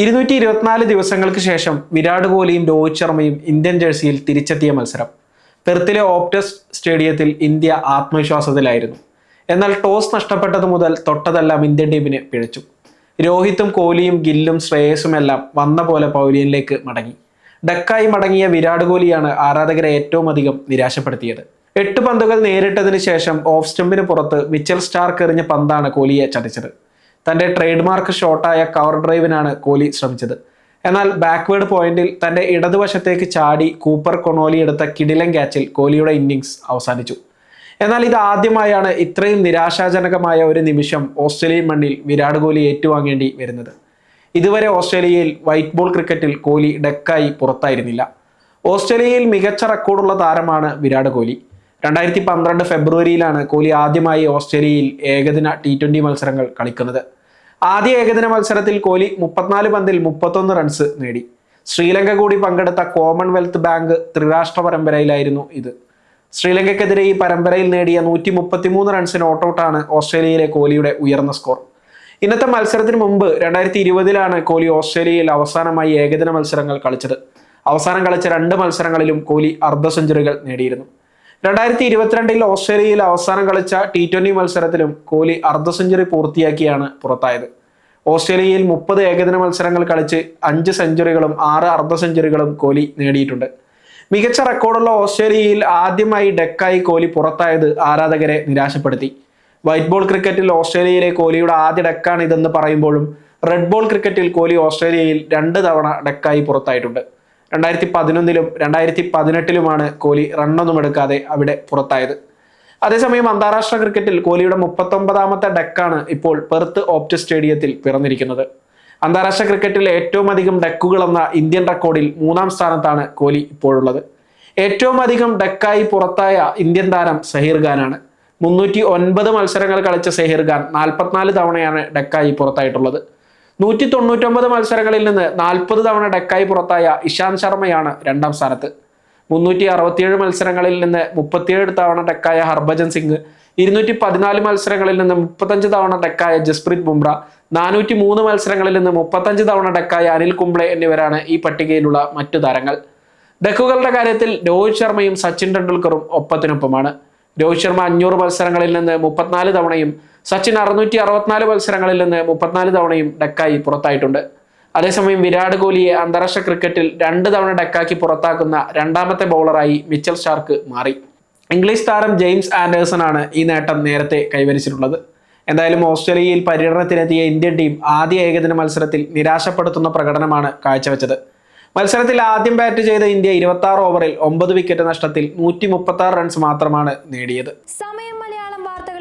ഇരുന്നൂറ്റി ഇരുപത്തിനാല് ദിവസങ്ങൾക്ക് ശേഷം വിരാട് കോഹ്ലിയും രോഹിത് ശർമ്മയും ഇന്ത്യൻ ജേഴ്സിയിൽ തിരിച്ചെത്തിയ മത്സരം. പെർത്തിലെ ഓപ്റ്റസ് സ്റ്റേഡിയത്തിൽ ഇന്ത്യ ആത്മവിശ്വാസത്തിലായിരുന്നു. എന്നാൽ ടോസ് നഷ്ടപ്പെട്ടത് മുതൽ തൊട്ടതെല്ലാം ഇന്ത്യൻ ടീമിന് പിഴച്ചു. രോഹിത്തും കോഹ്ലിയും ഗില്ലും ശ്രേയസും എല്ലാം വന്ന പോലെ പൗലിയനിലേക്ക് മടങ്ങി. ഡക്കായി മടങ്ങിയ വിരാട് കോഹ്ലിയാണ് ആരാധകരെ ഏറ്റവും അധികം നിരാശപ്പെടുത്തിയത്. എട്ട് പന്തുകൾ നേരിട്ടതിന് ശേഷം ഓഫ് സ്റ്റമ്പിന് പുറത്ത് മിച്ചൽ സ്റ്റാർക്ക് എറിഞ്ഞ പന്താണ് കോഹ്ലിയെ ചതിച്ചത്. തന്റെ ട്രേഡ് മാർക്ക് ഷോട്ടായ കവർ ഡ്രൈവിനാണ് കോഹ്ലി ശ്രമിച്ചത്. എന്നാൽ ബാക്ക്വേർഡ് പോയിന്റിൽ തന്റെ ഇടതുവശത്തേക്ക് ചാടി കൂപ്പർ കൊണോലി എടുത്ത കിടിലൻ ക്യാച്ചിൽ കോഹ്ലിയുടെ ഇന്നിങ്സ് അവസാനിച്ചു. എന്നാൽ ഇത് ആദ്യമായാണ് ഇത്രയും നിരാശാജനകമായ ഒരു നിമിഷം ഓസ്ട്രേലിയൻ മണ്ണിൽ വിരാട് കോഹ്ലി ഏറ്റുവാങ്ങേണ്ടി വരുന്നത്. ഇതുവരെ ഓസ്ട്രേലിയയിൽ വൈറ്റ് ബോൾ ക്രിക്കറ്റിൽ കോഹ്ലി ഡെക്കായി പുറത്തായിരുന്നില്ല. ഓസ്ട്രേലിയയിൽ മികച്ച റെക്കോർഡുള്ള താരമാണ് വിരാട് കോഹ്ലി രണ്ടായിരത്തി പന്ത്രണ്ട് ഫെബ്രുവരിയിലാണ് കോഹ്ലി ആദ്യമായി ഓസ്ട്രേലിയയിൽ ഏകദിന ടി മത്സരങ്ങൾ കളിക്കുന്നത്. ആദ്യ ഏകദിന മത്സരത്തിൽ കോഹ്ലി മുപ്പത്തിനാല് പന്തിൽ മുപ്പത്തൊന്ന് റൺസ് നേടി. ശ്രീലങ്ക കൂടി പങ്കെടുത്ത കോമൺവെൽത്ത് ബാങ്ക് ത്രിരാഷ്ട്ര പരമ്പരയിലായിരുന്നു ഇത്. ശ്രീലങ്കയ്ക്കെതിരെ ഈ പരമ്പരയിൽ നേടിയ നൂറ്റി മുപ്പത്തിമൂന്ന് റൺസിന് ഓട്ടൗട്ടാണ് ഓസ്ട്രേലിയയിലെ കോഹ്ലിയുടെ ഉയർന്ന സ്കോർ ഇന്നത്തെ മത്സരത്തിന് മുമ്പ് രണ്ടായിരത്തി ഇരുപതിലാണ് കോഹ്ലി ഓസ്ട്രേലിയയിൽ അവസാനമായി ഏകദിന മത്സരങ്ങൾ കളിച്ചത്. അവസാനം കളിച്ച രണ്ട് മത്സരങ്ങളിലും കോഹ്ലി അർദ്ധ സെഞ്ചുറികൾ നേടിയിരുന്നു. രണ്ടായിരത്തി ഇരുപത്തിരണ്ടിൽ ഓസ്ട്രേലിയയിൽ അവസാനം കളിച്ച ടി ട്വന്റി മത്സരത്തിലും കോഹ്ലി അർദ്ധ സെഞ്ചുറി പൂർത്തിയാക്കിയാണ് പുറത്തായത്. ഓസ്ട്രേലിയയിൽ മുപ്പത് ഏകദിന മത്സരങ്ങൾ കളിച്ച് അഞ്ച് സെഞ്ചുറികളും ആറ് അർദ്ധ സെഞ്ചുറികളും കോഹ്ലി നേടിയിട്ടുണ്ട്. മികച്ച റെക്കോർഡുള്ള ഓസ്ട്രേലിയയിൽ ആദ്യമായി ഡെക്കായി കോഹ്ലി പുറത്തായത് ആരാധകരെ നിരാശപ്പെടുത്തി. വൈറ്റ് ബോൾ ക്രിക്കറ്റിൽ ഓസ്ട്രേലിയയിലെ കോഹ്ലിയുടെ ആദ്യ ഡെക്കാണ് ഇതെന്ന് പറയുമ്പോഴും റെഡ് ബോൾ ക്രിക്കറ്റിൽ കോഹ്ലി ഓസ്ട്രേലിയയിൽ രണ്ട് തവണ ഡെക്കായി പുറത്തായിട്ടുണ്ട്. രണ്ടായിരത്തി പതിനൊന്നിലും രണ്ടായിരത്തി പതിനെട്ടിലുമാണ് കോഹ്ലി റണ്ണൊന്നും എടുക്കാതെ അവിടെ പുറത്തായത്. അതേസമയം അന്താരാഷ്ട്ര ക്രിക്കറ്റിൽ കോഹ്ലിയുടെ മുപ്പത്തൊമ്പതാമത്തെ ഡെക്കാണ് ഇപ്പോൾ പെർത്ത് ഓപ്റ്റ് സ്റ്റേഡിയത്തിൽ പിറന്നിരിക്കുന്നത്. അന്താരാഷ്ട്ര ക്രിക്കറ്റിൽ ഏറ്റവും അധികം ഡെക്കുകൾ എന്ന ഇന്ത്യൻ റെക്കോർഡിൽ മൂന്നാം സ്ഥാനത്താണ് കോഹ്ലി ഇപ്പോഴുള്ളത്. ഏറ്റവും അധികം ഡെക്കായി പുറത്തായ ഇന്ത്യൻ താരം സഹീർ ഖാനാണ്. മുന്നൂറ്റി ഒൻപത് മത്സരങ്ങൾ കളിച്ച സഹീർ ഖാൻ നാൽപ്പത്തിനാല് തവണയാണ് ഡെക്കായി പുറത്തായിട്ടുള്ളത്. നൂറ്റി തൊണ്ണൂറ്റൊമ്പത് മത്സരങ്ങളിൽ നിന്ന് നാൽപ്പത് തവണ ഡെക്കായി പുറത്തായ ഇഷാന്ത് ശർമ്മയാണ് രണ്ടാം സ്ഥാനത്ത്. മുന്നൂറ്റി അറുപത്തിയേഴ് മത്സരങ്ങളിൽ നിന്ന് മുപ്പത്തിയേഴ് തവണ ഡെക്കായ ഹർഭജൻ സിംഗ് ഇരുന്നൂറ്റി പതിനാല് മത്സരങ്ങളിൽ നിന്ന് മുപ്പത്തഞ്ച് തവണ ഡെക്കായ ജസ്പ്രീത് ബുംറ നാനൂറ്റി മൂന്ന് മത്സരങ്ങളിൽ നിന്ന് മുപ്പത്തഞ്ച് തവണ ഡെക്കായ അനിൽ കുംബ്ലെ എന്നിവരാണ് ഈ പട്ടികയിലുള്ള മറ്റു താരങ്ങൾ. ഡെക്കുകളുടെ കാര്യത്തിൽ രോഹിത് ശർമ്മയും സച്ചിൻ ടെണ്ടുൽക്കറും ഒപ്പത്തിനൊപ്പമാണ്. രോഹിത് ശർമ്മ അഞ്ഞൂറ് മത്സരങ്ങളിൽ നിന്ന് മുപ്പത്തിനാല് തവണയും സച്ചിൻ അറുന്നൂറ്റി അറുപത്തിനാല് മത്സരങ്ങളിൽ നിന്ന് മുപ്പത്തിനാല് തവണയും ഡക്കായി പുറത്തായിട്ടുണ്ട്. അതേസമയം വിരാട് കോഹ്ലിയെ അന്താരാഷ്ട്ര ക്രിക്കറ്റിൽ രണ്ട് തവണ ഡക്കാക്കി പുറത്താക്കുന്ന രണ്ടാമത്തെ ബൗളറായി മിച്ചൽ ഷാർക്ക് മാറി. ഇംഗ്ലീഷ് താരം ജെയിംസ് ആൻഡേഴ്സൺ ആണ് ഈ നേട്ടം നേരത്തെ കൈവരിച്ചിട്ടുള്ളത്. എന്തായാലും ഓസ്ട്രേലിയയിൽ പര്യടനത്തിനെത്തിയ ഇന്ത്യൻ ടീം ആദ്യ ഏകദിന മത്സരത്തിൽ നിരാശപ്പെടുത്തുന്ന പ്രകടനമാണ് കാഴ്ചവെച്ചത്. മത്സരത്തിൽ ആദ്യം ബാറ്റ് ചെയ്ത ഇന്ത്യ ഇരുപത്തി ഓവറിൽ ഒമ്പത് വിക്കറ്റ് നഷ്ടത്തിൽ നൂറ്റി റൺസ് മാത്രമാണ് നേടിയത്. സമയം